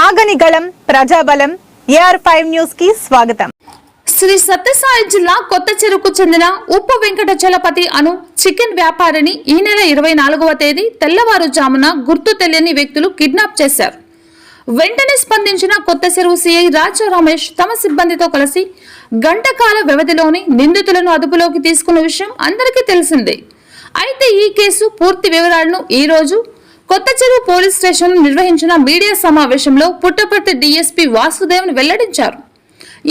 ఆగనిగళం గళం ప్రజాబలం AR five న్యూస్కి స్వాగతం. శ్రీ సత్యసాయి జిల్లా కొత్త చెరుకు చెందిన ఉప్పు వెంకట చలపతి అను చికెన్ వ్యాపారిని ఈ నెల ఇరవై నాలుగవ తేదీ తెల్లవారుజామున గుర్తు తెలియని వ్యక్తులు కిడ్నాప్ చేశారు. వెంటనే స్పందించిన కొత్త చెరువు సిఐ రాజా రమేష్ తమ సిబ్బందితో కలిసి గంటకాల వ్యవధిలోని నిందితులను అదుపులోకి తీసుకున్న విషయం అందరికీ తెలిసిందే. అయితే ఈ కేసు పూర్తి వివరాలను ఈ రోజు కొత్త చెరువు పోలీస్ స్టేషన్ నిర్వహించిన మీడియా సమావేశంలో పుట్టపర్తి డీఎస్పీ వాసుదేవన్ వెల్లడించారు.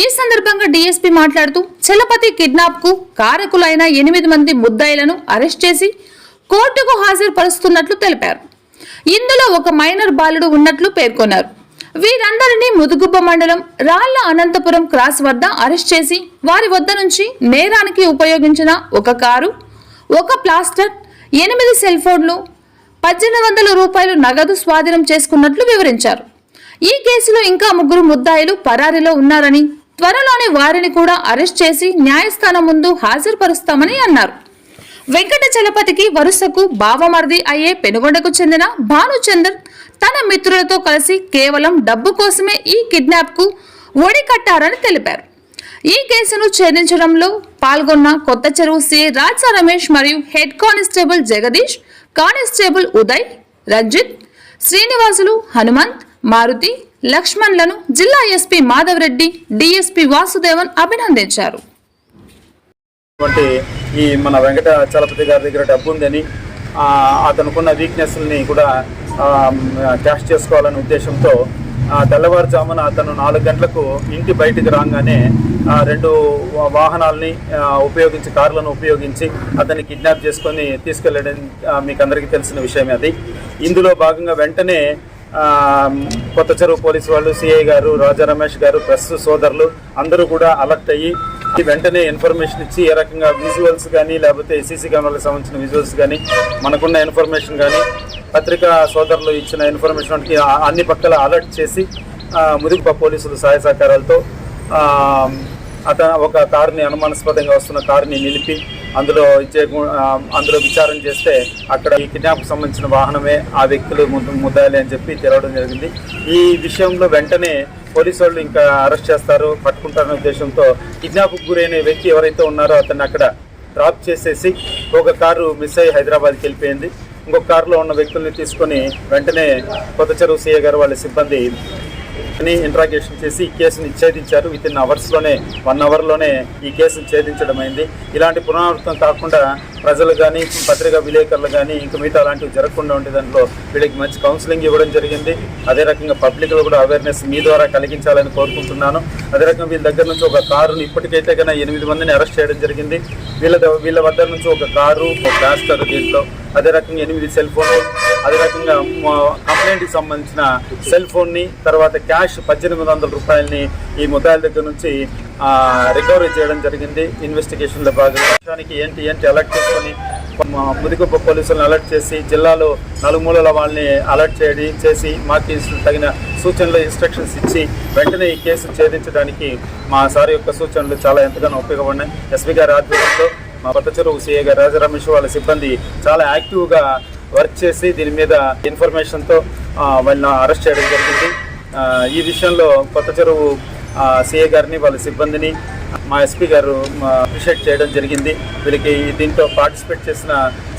ఈ సందర్భంగా డీఎస్పీ మాట్లాడుతూ చలపతి కిడ్నాప్కు కారకులైన ఎనిమిది మంది ముద్దాయిలను అరెస్ట్ చేసి కోర్టుకు హాజరుపరుస్తున్నట్లు తెలిపారు. ఇందులో ఒక మైనర్ బాలుడు ఉన్నట్లు పేర్కొన్నారు. వీరందరినీ ముదుగుబ్బ మండలం రాళ్ళ అనంతపురం క్రాస్ వద్ద అరెస్ట్ చేసి వారి వద్ద నుంచి నేరానికి ఉపయోగించిన ఒక కారు ఒక ప్లాస్టర్ ఎనిమిది సెల్ ఫోన్లు పద్దెనిమిది వందల రూపాయలు నగదు స్వాధీనం చేసుకున్నట్లు వివరించారు. ఈ కేసులో ఇంకా ముగ్గురు ముద్దాయిలు పరారీలో ఉన్నారని త్వరలోనే వారిని కూడా అరెస్ట్ చేసి న్యాయస్థానం ముందు హాజరుపరుస్తామని అన్నారు. వెంకట చలపతికి వరుసకు బావమరిది అయ్యే పెనుగొండకు చెందిన భానుచందర్ తన మిత్రులతో కలిసి కేవలం డబ్బు కోసమే ఈ కిడ్నాప్కు ఒడికట్టారని తెలిపారు. ఈ కేసును ఛేదించడంలో పాల్గొన్న కొత్త చెరువు సిఐ రాజా రమేష్ మరియు head constable Jagadish constable Uday Ranjith Srinivasulu Hanumanth Maruthi లక్ష్మణ్లను జిల్లా ఎస్పీ మాధవరెడ్డి డిఎస్పీ వాసుదేవన్ అభినందించారు. ఈ మన వెంకట చలపతి గారి దగ్గర డబ్బు ఉందని అతనుకున్న వీక్నెస్ని కూడా క్యాష్ చేసుకోవాలనే ఉద్దేశంతో తెల్లవారుజామున అతను నాలుగు గంటలకు ఇంటి బయటికి రాగానే రెండు వా- వాహనాల్ని ఉపయోగించి కార్లను ఉపయోగించి అతన్ని కిడ్నాప్ చేసుకొని తీసుకెళ్ళడం మీకు అందరికీ తెలిసిన విషయమే అది. ఇందులో భాగంగా వెంటనే కొత్త చెరువు పోలీసు వాళ్ళు సిఐ గారు రాజా రమేష్ గారు ప్రెస్ సోదరులు అందరూ కూడా అలర్ట్ అయ్యి ఈ వెంటనే ఇన్ఫర్మేషన్ ఇచ్చి ఏ రకంగా విజువల్స్ కానీ లేకపోతే సీసీ కెమెరాలకు సంబంధించిన విజువల్స్ కానీ మనకున్న ఇన్ఫర్మేషన్ కానీ పత్రికా సోదరులు ఇచ్చిన ఇన్ఫర్మేషన్ అన్ని పక్కల అలర్ట్ చేసి ఆ, పోలీసులు సహాయ సహకారాలతో అతను ఒక కారుని అనుమానాస్పదంగా వస్తున్న కారుని నిలిపి అందులో ఇచ్చే అందులో విచారం చేస్తే అక్కడ ఈ కిడ్నాప్ సంబంధించిన వాహనమే ఆ వ్యక్తులు ముద్దాలి అని చెప్పి తెలవడం జరిగింది. ఈ విషయంలో వెంటనే పోలీసు వాళ్ళు ఇంకా అరెస్ట్ చేస్తారు పట్టుకుంటారనే ఉద్దేశంతో కిడ్నాప్కు గురైన వ్యక్తి ఎవరైతే ఉన్నారో అతన్ని అక్కడ డ్రాప్ చేసేసి ఒక కారు మిస్ అయ్యి హైదరాబాద్కి వెళ్ళిపోయింది. ఇంకొక కారులో ఉన్న వ్యక్తుల్ని తీసుకొని వెంటనే కొత్త చెరువు సీఏ గారు వాళ్ళ సిబ్బంది అని ఇంట్రాగేషన్ చేసి ఈ కేసుని ఛేదించారు. విత్ ఇన్ అవర్స్లోనే వన్ అవర్లోనే ఈ కేసును ఛేదించడం అయింది ఇలాంటి పునరావృతం కాకుండా ప్రజలు కానీ పత్రికా విలేకరులు కానీ ఇంకా మిగతా అలాంటివి జరగకుండా ఉండే దాంట్లో వీళ్ళకి మంచి కౌన్సిలింగ్ ఇవ్వడం జరిగింది. అదే రకంగా పబ్లిక్లో కూడా అవేర్నెస్ మీ ద్వారా కలిగించాలని కోరుకుంటున్నాను. అదే రకంగా వీళ్ళ దగ్గర నుంచి ఒక కారుని ఇప్పటికైతే కన్నా ఎనిమిది మందిని అరెస్ట్ చేయడం జరిగింది. వీళ్ళ ద- వీళ్ళ వద్ద నుంచి ఒక కారు ఒక ప్లాస్టర్ దీంట్లో. అదే రకంగా ఎనిమిది సెల్ ఫోన్లు అదే రకంగా కంప్లైంట్కి సంబంధించిన సెల్ ఫోన్ని తర్వాత క్యాష్ పద్దెనిమిది వందల రూపాయలని ఈ ముద్దాయిల దగ్గర నుంచి రికవరీ చేయడం జరిగింది. ఇన్వెస్టిగేషన్లో భాగంగా విషయానికి ఏంటి ఏంటి అలర్ట్ చేసుకొని ముదిగుప్ప ముదిగొప్ప పోలీసులను అలర్ట్ చేసి జిల్లాలో నలుమూలల వాళ్ళని అలర్ట్ చేయడి చేసి మాకు తగిన సూచనలు ఇన్స్ట్రక్షన్స్ ఇచ్చి వెంటనే ఈ కేసు ఛేదించడానికి మా సార్ యొక్క సూచనలు చాలా ఎంతగానో ఉపయోగపడినాయి. ఎస్పీ గారి ఆధ్వర్యంలో మా కొత్త చెరువు సిఏ గారు రాజా రమేష్ వాళ్ళ సిబ్బంది చాలా యాక్టివ్గా వర్క్ చేసి దీని మీద ఇన్ఫర్మేషన్తో వాళ్ళని అరెస్ట్ చేయడం జరిగింది. ఈ విషయంలో కొత్త చెరువు సిఏ గారిని వాళ్ళ సిబ్బందిని మా ఎస్పీ గారు అప్రిషియేట్ చేయడం జరిగింది. వీళ్ళకి దీంట్లో పార్టిసిపేట్ చేసిన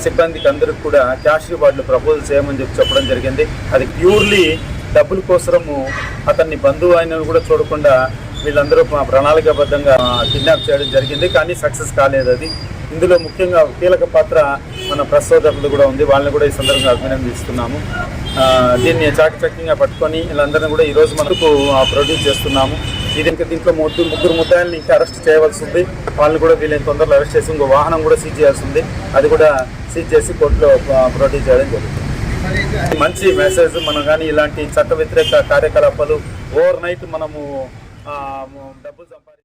సిబ్బందికి అందరికి కూడా క్యాష్ రివార్డులు ప్రపోజల్ చేయమని చెప్పి చెప్పడం జరిగింది. అది ప్యూర్లీ డబ్బుల కోసము అతన్ని బంధువు అయిన కూడా చూడకుండా వీళ్ళందరూ మా ప్రణాళికాబద్ధంగా కిడ్నాప్ చేయడం జరిగింది. కానీ సక్సెస్ కాలేదు అది. ఇందులో ముఖ్యంగా కీలక పాత్ర మన ప్రెస్ కూడా ఉంది. వాళ్ళని కూడా ఈ సందర్భంగా అభినందిస్తున్నాము. దీన్ని చాకచక్యంగా పట్టుకొని వీళ్ళందరినీ కూడా ఈరోజు మనకు ప్రొడ్యూస్ చేస్తున్నాము. ఇది ఇంకా దీంట్లో ముగ్గురు ముగ్గురు ముద్దాయిల్ని ఇంకా అరెస్ట్ చేయవలసి ఉంది. వాళ్ళని కూడా వీళ్ళని తొందరలో అరెస్ట్ చేసి ఇంకో వాహనం కూడా సీజ్ చేయాల్సి ఉంది. అది కూడా సీజ్ చేసి కోర్టులో ప్రొడ్యూస్ చేయడం జరుగుతుంది. మంచి మెసేజ్ మనం కానీ ఇలాంటి చట్ట వ్యతిరేక కార్యకలాపాలు ఓవర్ నైట్ మనము డబ్బులు సంపాదించి